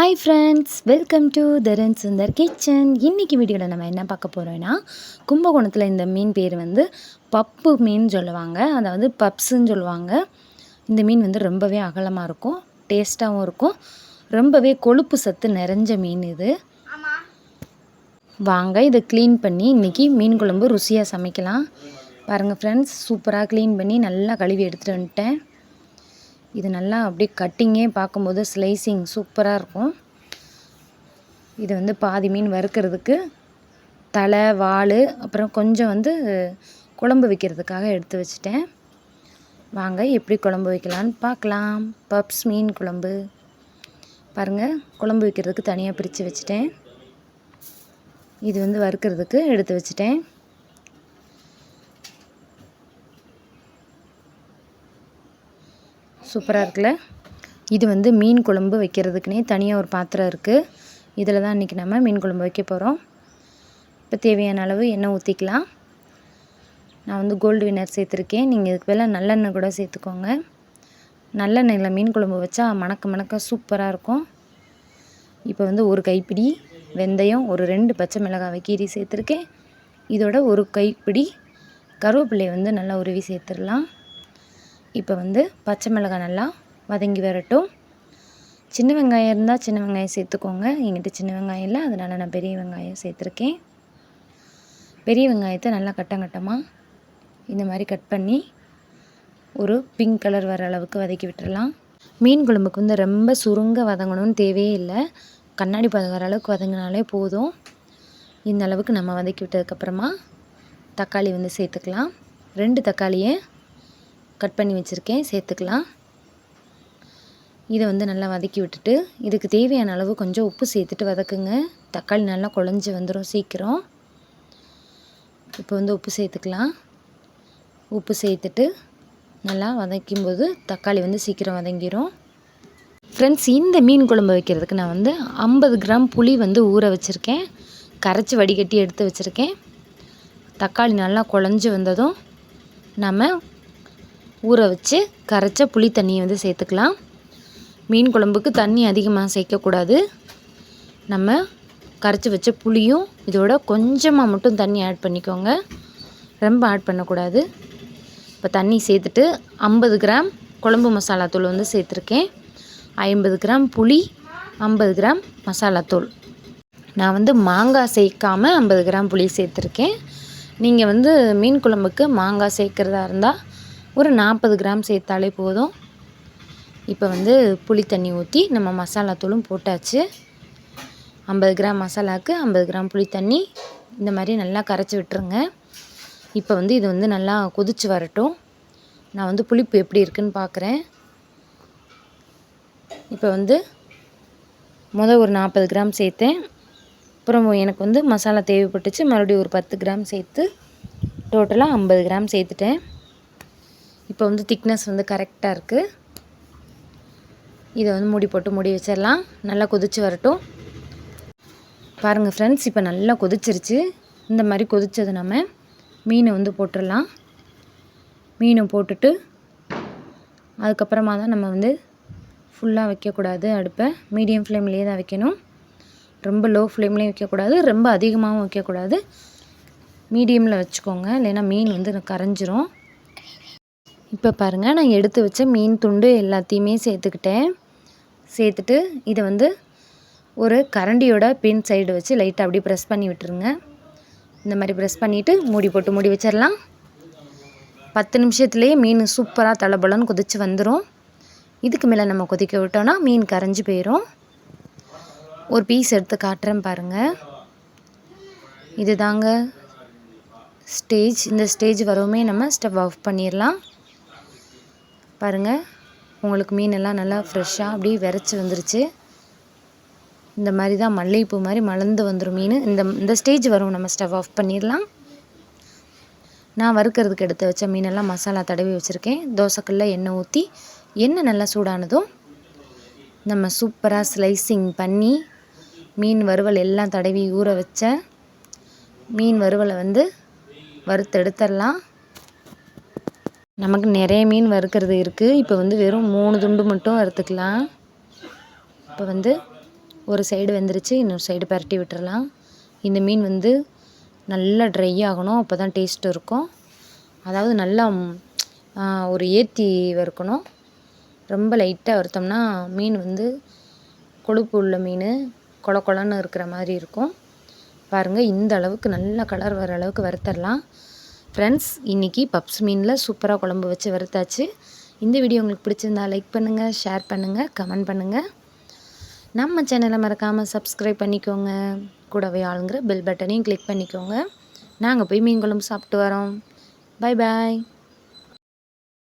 Hi friends welcome to Tharan Sundar kitchen இன்றைக்கி வீடியோவில் நம்ம என்ன பார்க்க போகிறோன்னா கும்பகோணத்தில் இந்த மீன் பேர் வந்து பப்பு மீன் சொல்லுவாங்க. அதாவது பப்ஸுன்னு சொல்லுவாங்க. இந்த மீன் வந்து ரொம்பவே அகலமாக இருக்கும் டேஸ்ட்டாகவும் இருக்கும். ரொம்பவே கொழுப்பு சத்து நிறைஞ்ச மீன் இது. வாங்க இதை க்ளீன் பண்ணி இன்றைக்கி மீன் குழம்பு ருசியாக சமைக்கலாம். பாருங்கள் ஃப்ரெண்ட்ஸ் சூப்பராக க்ளீன் பண்ணி நல்லா கழுவி எடுத்துகிட்டு வந்துட்டேன். இது நல்லா அப்படியே கட்டிங்கே பார்க்கும்போது ஸ்லைசிங் சூப்பராக இருக்கும். இது வந்து பாதி மீன் வறுக்கிறதுக்கு தலை வாள் அப்புறம் கொஞ்சம் வந்து குழம்பு வைக்கிறதுக்காக எடுத்து வச்சுட்டேன். வாங்க எப்படி குழம்பு வைக்கலான்னு பார்க்கலாம். பப்ஸ் மீன் குழம்பு. பாருங்கள் குழம்பு வைக்கிறதுக்கு தனியாக பிரித்து வச்சுட்டேன். இது வந்து வறுக்கிறதுக்கு எடுத்து வச்சுட்டேன். சூப்பராக இருக்குல்ல? இது வந்து மீன் குழம்பு வைக்கிறதுக்குனே தனியாக ஒரு பாத்திரம் இருக்குது இதில் தான் இன்றைக்கி நம்ம மீன் குழம்பு வைக்க போகிறோம் இப்போ தேவையான அளவு எண்ணெய் ஊற்றிக்கலாம் நான் வந்து கோல்டு வினர் சேர்த்துருக்கேன். நீங்கள் இதுக்கு பதிலாக நல்லெண்ணெய் கூட சேர்த்துக்கோங்க. நல்லெண்ணெயில் மீன் குழம்பு வச்சா மணக்க மணக்க சூப்பராக இருக்கும். இப்போ வந்து ஒரு கைப்பிடி வெந்தயம் ஒரு ரெண்டு பச்சை மிளகாய் கீரி சேர்த்துருக்கேன். இதோட ஒரு கைப்பிடி கருவேப்பிலையை வந்து நல்லா உருவி சேர்த்துடலாம். இப்போ வந்து பச்சை மிளகாய் நல்லா வதங்கி வரட்டும். சின்ன வெங்காயம் இருந்தால் சின்ன வெங்காயம் சேர்த்துக்கோங்க. எங்கிட்ட சின்ன வெங்காயம் இல்லை அதனால் நான் பெரிய வெங்காயம் சேர்த்துருக்கேன். பெரிய வெங்காயத்தை நல்லா கட்டங்கட்டமாக இந்த மாதிரி கட் பண்ணி ஒரு பிங்க் கலர் வர அளவுக்கு வதக்கி விட்டுடலாம் மீன் குழம்புக்கு வந்து ரொம்ப சுருங்க வதங்கணும்னு தேவையே இல்லை. கண்ணாடி பதம் வர அளவுக்கு வதங்கினாலே போதும். இந்த அளவுக்கு நம்ம வதக்கி விட்டதுக்கப்புறமா தக்காளி வந்து சேர்த்துக்கலாம். ரெண்டு தக்காளியை கட் பண்ணி வச்சுருக்கேன் சேர்த்துக்கலாம். இதை வந்து நல்லா வதக்கி விட்டுட்டு இதுக்கு தேவையான அளவு கொஞ்சம் உப்பு சேர்த்துட்டு வதக்குங்க. தக்காளி நல்லா குழஞ்சி வந்துடும் சீக்கிரம். இப்போ வந்து உப்பு சேர்த்துக்கலாம். உப்பு சேர்த்துட்டு நல்லா வதக்கும்போது தக்காளி வந்து சீக்கிரம் வதங்கிடும் ஃப்ரெண்ட்ஸ் இந்த மீன் குழம்பு வைக்கிறதுக்கு நான் வந்து ஐம்பது கிராம் புளி வந்து ஊற வச்சுருக்கேன். கரைச்சி வடிகட்டி எடுத்து வச்சுருக்கேன். தக்காளி நல்லா குழஞ்சி வந்ததும் நம்ம ஊற வச்சு கரைச்ச புளி தண்ணியை வந்து சேர்த்துக்கலாம். மீன் குழம்புக்கு தண்ணி அதிகமாக சேர்க்கக்கூடாது. நம்ம கரைச்சி வச்ச புளியும் இதோட கொஞ்சமாக மட்டும் தண்ணி ஆட் பண்ணிக்கோங்க. ரொம்ப ஆட் பண்ணக்கூடாது. இப்போ தண்ணி சேர்த்துட்டு ஐம்பது கிராம் குழம்பு மசாலாத்தூள் வந்து சேர்த்துருக்கேன். ஐம்பது கிராம் புளி ஐம்பது கிராம் மசாலாத்தூள் நான் வந்து மாங்காய் சேர்க்காமல் ஐம்பது கிராம் புளி சேர்த்துருக்கேன். நீங்கள் வந்து மீன் குழம்புக்கு மாங்காய் சேர்க்குறதா இருந்தால் ஒரு நாற்பது கிராம் சேர்த்தாலே போதும். இப்போ வந்து புளி தண்ணி ஊற்றி நம்ம மசாலா தூளும் போட்டாச்சு. ஐம்பது கிராம் மசாலாவுக்கு ஐம்பது கிராம் புளி தண்ணி இந்த மாதிரி நல்லா கரைச்சி விட்டுருங்க. இப்போ வந்து இது வந்து நல்லா கொதித்து வரட்டும். நான் வந்து புளிப்பு எப்படி இருக்குன்னு பார்க்குறேன் இப்போ வந்து முதல் ஒரு நாற்பது கிராம் சேர்த்தேன். அப்புறம் எனக்கு வந்து மசாலா தேவைப்பட்டுச்சு. மறுபடியும் ஒரு பத்து கிராம் சேர்த்து டோட்டலாக ஐம்பது கிராம் சேர்த்துட்டேன். இப்போ வந்து திக்னஸ் வந்து கரெக்டாக இருக்குது இதை வந்து மூடி போட்டு மூடி வச்சிடலாம். நல்லா கொதித்து வரட்டும். பாருங்கள் ஃப்ரெண்ட்ஸ் இப்போ நல்லா கொதிச்சிருச்சு. இந்த மாதிரி கொதித்தது நம்ம மீனை வந்து போட்டுடலாம். மீனை போட்டுட்டு அதுக்கப்புறமா தான் நம்ம வந்து ஃபுல்லாக வைக்கக்கூடாது அடுப்பை. மீடியம் ஃப்ளேம்லேயே தான் வைக்கணும். ரொம்ப லோ ஃப்ளேம்லேயும் வைக்கக்கூடாது. ரொம்ப அதிகமாகவும் வைக்கக்கூடாது. மீடியமில் வச்சுக்கோங்க. இல்லைன்னா மீன் வந்து கரைஞ்சிரும். இப்போ பாருங்கள் நான் எடுத்து வச்ச மீன் துண்டு எல்லாத்தையுமே சேர்த்துக்கிட்டேன். சேர்த்துட்டு இதை வந்து ஒரு கரண்டியோட பின் சைடு வச்சு லைட்டாக அப்படியே ப்ரெஸ் பண்ணி விட்டுருங்க. இந்த மாதிரி ப்ரெஸ் பண்ணிவிட்டு மூடி போட்டு மூடி வச்சிடலாம் பத்து நிமிஷத்துலேயே மீன் சூப்பராக தலைபலன்னு கொதித்து வந்துடும் இதுக்கு மேலே நம்ம கொதிக்க விட்டோன்னா மீன் கரைஞ்சி போயிடும் ஒரு பீஸ் எடுத்து காட்டுறேன் பாருங்கள் இது தாங்க ஸ்டேஜ் இந்த ஸ்டேஜ் வரவுமே நம்ம ஸ்டவ் ஆஃப் பண்ணிடலாம் பாருங்கள் உங்களுக்கு மீனெல்லாம் நல்லா ஃப்ரெஷ்ஷாக அப்படியே விரைச்சி வந்துருச்சு. இந்த மாதிரி தான் மல்லிகைப்பூ மாதிரி மலர்ந்து வந்துடும் மீன். இந்த இந்த ஸ்டேஜ் வரும். நம்ம ஸ்டவ் ஆஃப் பண்ணிடலாம். நான் வறுக்கிறதுக்கு எடுத்து வச்ச மீனெல்லாம் மசாலா தடவி வச்சுருக்கேன். தோசைக்கல்ல எண்ணெய் ஊற்றி எண்ணெய் நல்லா சூடானதும் நம்ம சூப்பராக ஸ்லைசிங் பண்ணி மீன் வறுவல் எல்லாம் தடவி ஊற வச்ச மீன் வறுவலை வந்து வறுத்து எடுத்துடலாம் நமக்கு நிறைய மீன் வறுக்கிறது இருக்குது இப்போ வந்து வெறும் மூணு துண்டு மட்டும் வறுத்துக்கலாம். இப்போ வந்து ஒரு சைடு வெந்துருச்சு இன்னொரு சைடு பரட்டி விட்டுறலாம். இந்த மீன் வந்து நல்லா ட்ரை ஆகணும். அப்போ தான் டேஸ்ட் இருக்கும். அதாவது நல்லா ஒரு ஏற்றி வறுக்கணும். ரொம்ப லைட்டாக வறுத்தோம்னா மீன் வந்து கொழுப்பு உள்ள மீன் கொல கொலன்னு இருக்கிற மாதிரி இருக்கும். பாருங்கள் இந்த அளவுக்கு நல்ல கலர் வர அளவுக்கு வறுத்தரலாம். ஃப்ரெண்ட்ஸ் இன்றைக்கி பப்ஸ் மீனில் சூப்பராக குழம்பு வச்சு வறுத்தாச்சு. இந்த வீடியோ உங்களுக்கு பிடிச்சிருந்தா லைக் பண்ணுங்கள் ஷேர் பண்ணுங்கள் கமெண்ட் பண்ணுங்கள் நம்ம சேனலை மறக்காமல் சப்ஸ்கிரைப் பண்ணிக்கோங்க. கூடவே ஆளுங்கிற பெல் பட்டனையும் கிளிக் பண்ணிக்கோங்க. நாங்கள் போய் மீன் குழம்பு சாப்பிட்டு வரோம். Bye bye